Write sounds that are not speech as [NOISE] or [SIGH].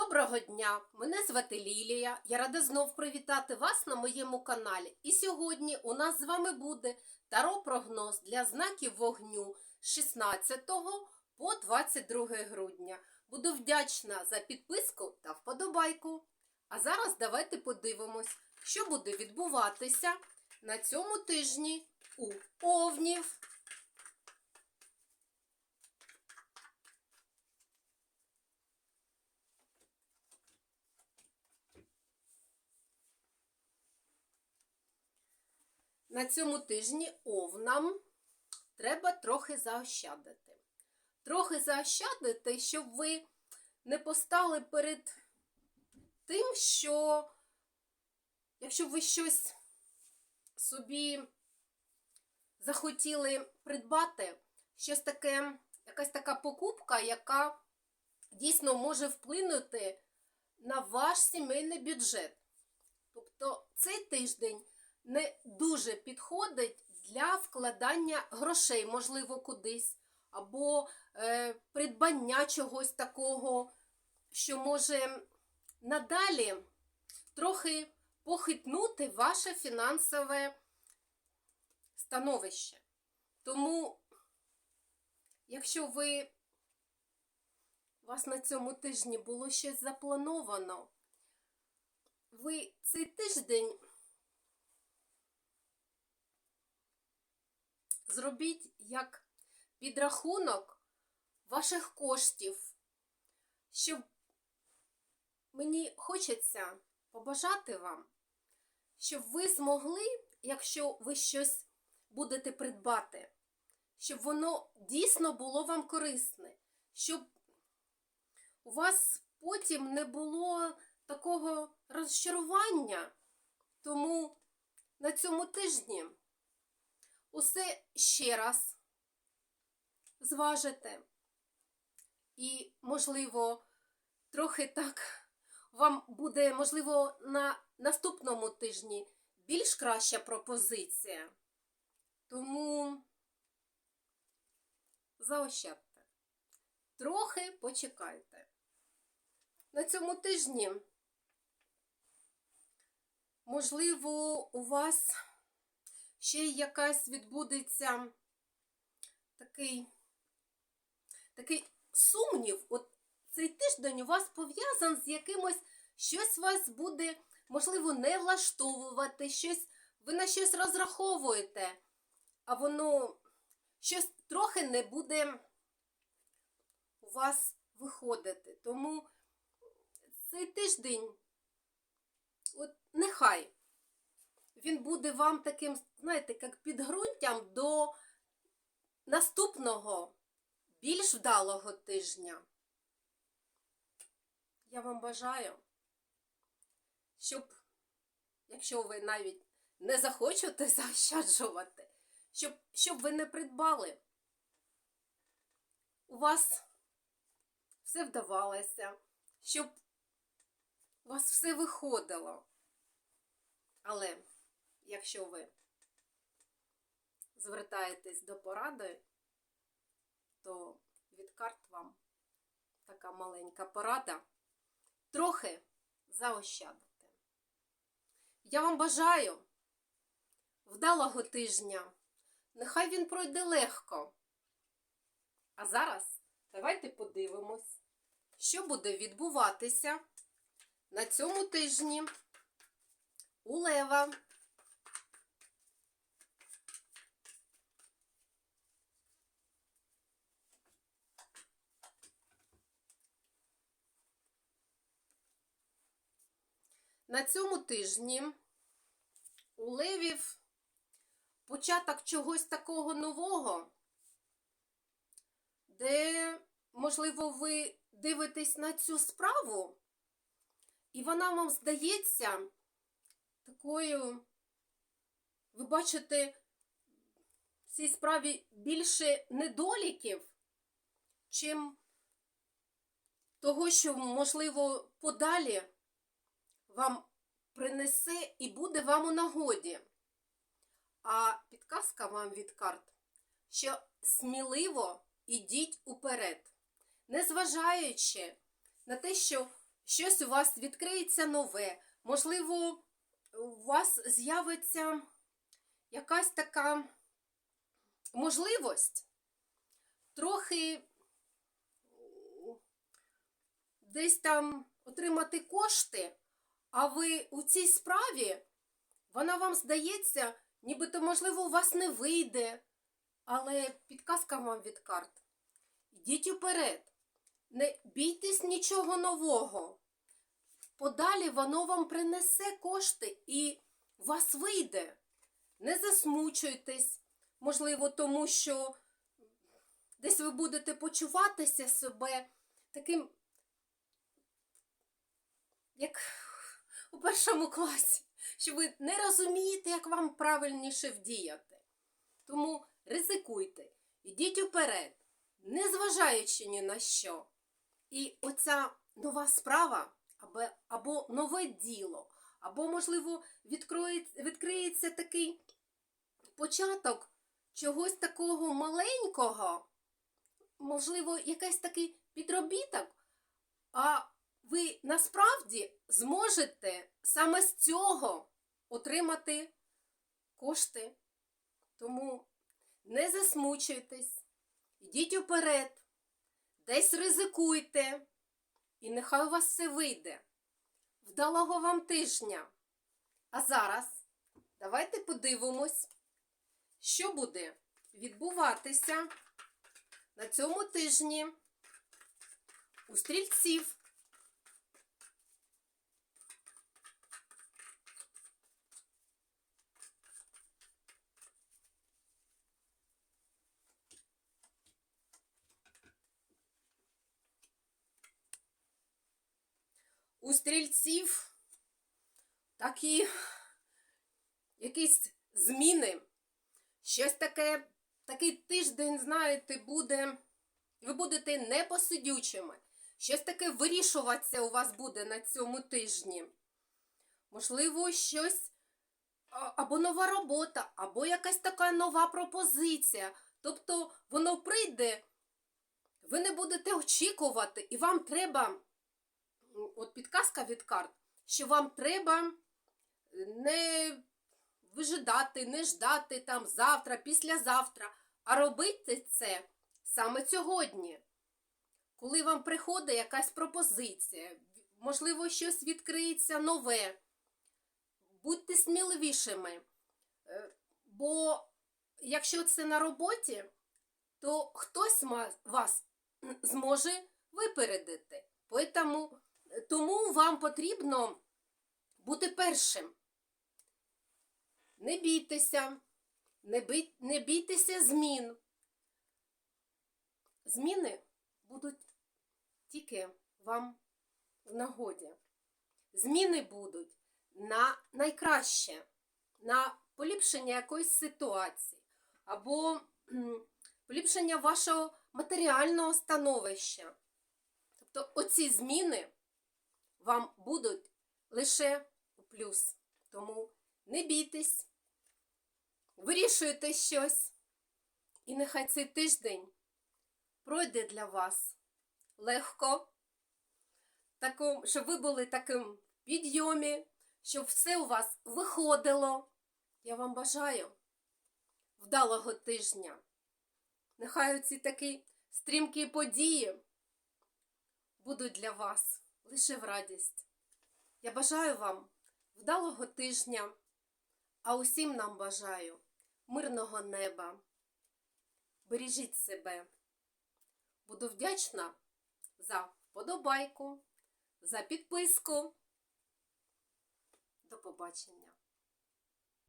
Доброго дня! Мене звати Лілія. Я рада знов привітати вас на моєму каналі. І сьогодні у нас з вами буде таро-прогноз для знаків вогню з 16 по 22 грудня. Буду вдячна за підписку та вподобайку. А зараз давайте подивимось, що буде відбуватися на цьому тижні у Овнів. На цьому тижні овнам треба трохи заощадити. Трохи заощадити, щоб ви не постали перед тим, що якщо ви щось собі захотіли придбати, щось таке, якась така покупка, яка дійсно може вплинути на ваш сімейний бюджет. Тобто цей тиждень не дуже підходить для вкладання грошей, можливо, кудись, або е, придбання чогось такого, що може надалі трохи похитнути ваше фінансове становище. Тому, якщо ви у вас на цьому тижні було щось заплановано, ви цей тиждень зробіть як підрахунок ваших коштів, щоб мені хочеться побажати вам, щоб ви змогли, якщо ви щось будете придбати, щоб воно дійсно було вам корисне, щоб у вас потім не було такого розчарування. Тому на цьому тижні усе ще раз зважите. І, можливо, трохи так вам буде, можливо, на наступному тижні більш краща пропозиція. Тому заощадьте. Трохи почекайте. На цьому тижні, можливо, у вас ще якась відбудеться такий, такий сумнів. От цей тиждень у вас пов'язан з якимось, щось вас буде, можливо, не влаштовувати, щось, ви на щось розраховуєте, а воно щось трохи не буде у вас виходити. Тому цей тиждень, от нехай він буде вам таким, знаєте, як підґрунтям до наступного, більш вдалого тижня. Я вам бажаю, щоб, якщо ви навіть не захочете [LAUGHS] заощаджувати, щоб, щоб ви не придбали, у вас все вдавалося, щоб у вас все виходило. Але якщо ви звертаєтесь до поради, то від карт вам така маленька порада трохи заощадити. Я вам бажаю вдалого тижня. Нехай він пройде легко. А зараз давайте подивимось, що буде відбуватися на цьому тижні у Лева. На цьому тижні у Левів початок чогось такого нового, де, можливо, ви дивитесь на цю справу, і вона вам здається такою, ви бачите в цій справі більше недоліків, чим того, що, можливо, подалі вам принесе і буде вам у нагоді. А підказка вам від карт, що сміливо ідіть уперед, незважаючи на те, що щось у вас відкриється нове. Можливо, у вас з'явиться якась така можливість трохи десь там отримати кошти, а ви у цій справі, вона вам здається, нібито, можливо, у вас не вийде. Але підказка вам від карт. Йдіть уперед. Не бійтесь нічого нового. Подалі воно вам принесе кошти і вас вийде. Не засмучуйтесь, можливо, тому що десь ви будете почуватися себе таким, як у першому класі, що ви не розумієте, як вам правильніше вдіяти. Тому ризикуйте, йдіть уперед, не зважаючи ні на що. І оця нова справа або, або нове діло, або, можливо, відкроється, відкриється такий початок чогось такого маленького, можливо, якийсь такий підробіток, а ви насправді зможете саме з цього отримати кошти. Тому не засмучуйтесь, йдіть уперед, десь ризикуйте, і нехай у вас все вийде. Вдалого вам тижня. А зараз давайте подивимось, що буде відбуватися на цьому тижні у стрільців. У стрільців такі якісь зміни. Щось таке, такий тиждень, знаєте, буде. Ви будете непосидючими. Щось таке вирішуватися у вас буде на цьому тижні. Можливо, щось або нова робота, або якась така нова пропозиція. Тобто воно прийде, ви не будете очікувати, і вам треба, от підказка від карт, що вам треба не вижидати, не ждати там завтра, післязавтра, а робити це саме сьогодні. Коли вам приходить якась пропозиція, можливо, щось відкриється нове, будьте сміливішими. Е, Бо якщо це на роботі, то хтось вас зможе випередити. Поэтому- Тому вам потрібно бути першим. Не бійтеся, не, бій, не бійтеся змін. Зміни будуть тільки вам в нагоді. Зміни будуть на найкраще, на поліпшення якоїсь ситуації, або поліпшення вашого матеріального становища. Тобто оці зміни вам будуть лише у плюс. Тому не бійтесь, вирішуйте щось, і нехай цей тиждень пройде для вас легко, таком, щоб ви були таким підйомі, щоб все у вас виходило. Я вам бажаю вдалого тижня. Нехай оці такі стрімкі події будуть для вас лише в радість. Я бажаю вам вдалого тижня, а усім нам бажаю мирного неба. Бережіть себе. Буду вдячна за вподобайку, за підписку. До побачення!